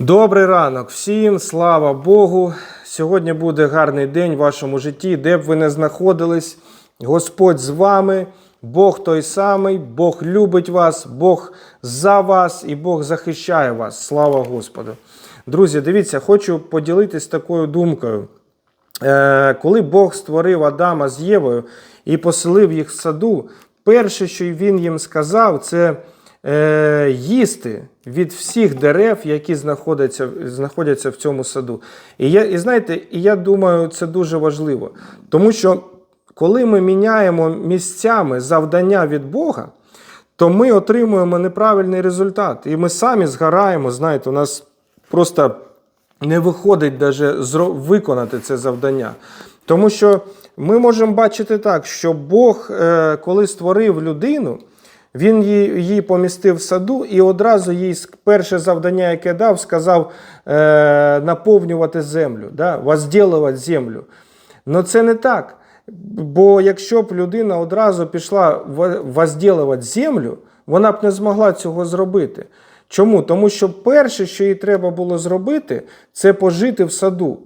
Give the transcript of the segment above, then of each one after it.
Добрий ранок всім, слава Богу. Сьогодні буде гарний день в вашому житті, де б ви не знаходились. Господь з вами, Бог той самий, Бог любить вас, Бог за вас і Бог захищає вас. Слава Господу. Друзі, дивіться, хочу поділитись такою думкою. Е, Коли Бог створив Адама з Євою і поселив їх в саду, перше, що він їм сказав, це е, їсти від всіх дерев, які знаходяться, знаходяться в цьому саду. І, я, і знаєте, і я думаю, це дуже важливо. Тому що коли ми міняємо місцями завдання від Бога, то ми отримуємо неправильний результат. І ми самі згораємо. Знаєте, у нас просто не виходить зро- виконати це завдання. Тому що ми можемо бачити так, що Бог, е, коли створив людину, він її, помістив в саду і одразу їй перше завдання, яке дав, сказав е, наповнювати землю, да? возділувати землю. Но це не так. Бо якщо б людина одразу пішла во- возділувати землю, вона б не змогла цього зробити. Чому? Тому що перше, що їй треба було зробити, це пожити в саду,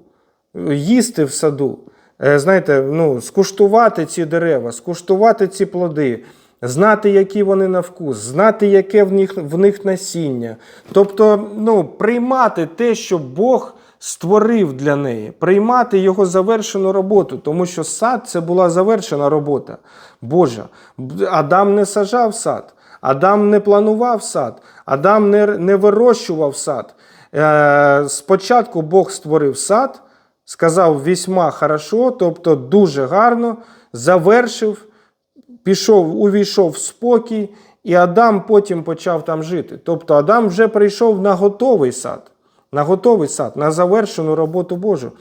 їсти в саду. Е, Знаєте, ну, скуштувати ці дерева, скуштувати ці плоди, знати, які вони на вкус, знати, яке в них, в них насіння. Тобто, ну, приймати те, що Бог створив для неї, приймати його завершену роботу, тому що сад це була завершена робота Божа. Адам не сажав сад, Адам не планував сад, Адам не, не вирощував сад. Е, спочатку Бог створив сад, сказав вісьма хорошо, тобто дуже гарно, завершив, пішов, увійшов в спокій, і Адам потім почав там жити. Тобто Адам вже прийшов на готовий сад, на готовий сад, на завершену роботу Божу.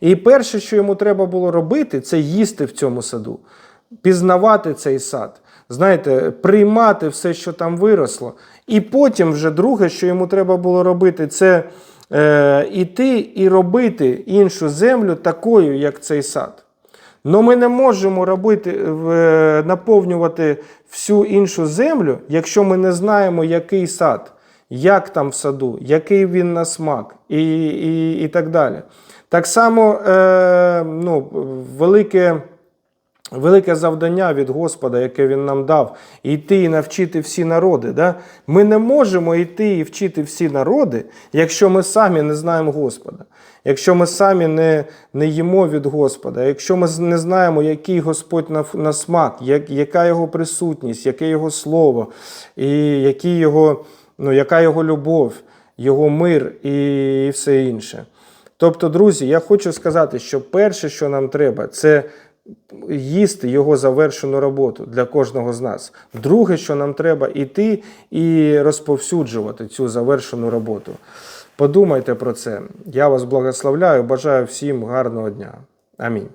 І перше, що йому треба було робити, це їсти в цьому саду, пізнавати цей сад, знаєте, приймати все, що там виросло. І потім, вже друге, що йому треба було робити, це е, іти і робити іншу землю такою, як цей сад. Но ми не можемо робити, е, наповнювати всю іншу землю, якщо ми не знаємо, який сад, як там в саду, який він на смак і, і, і так далі. Так само е, ну, велике. Велике завдання від Господа, яке Він нам дав, йти і навчити всі народи. Да? Ми не можемо йти і вчити всі народи, якщо ми самі не знаємо Господа, якщо ми самі не, не їмо від Господа, якщо ми не знаємо, який Господь на, на смак, як, яка його присутність, яке Його слово, і які його, ну, яка Його любов, Його мир і все інше. Тобто, друзі, я хочу сказати, що перше, що нам треба, це їсти його завершену роботу для кожного з нас. Друге, що нам треба іти і розповсюджувати цю завершену роботу. Подумайте про це. Я вас благословляю, бажаю всім гарного дня. Амінь.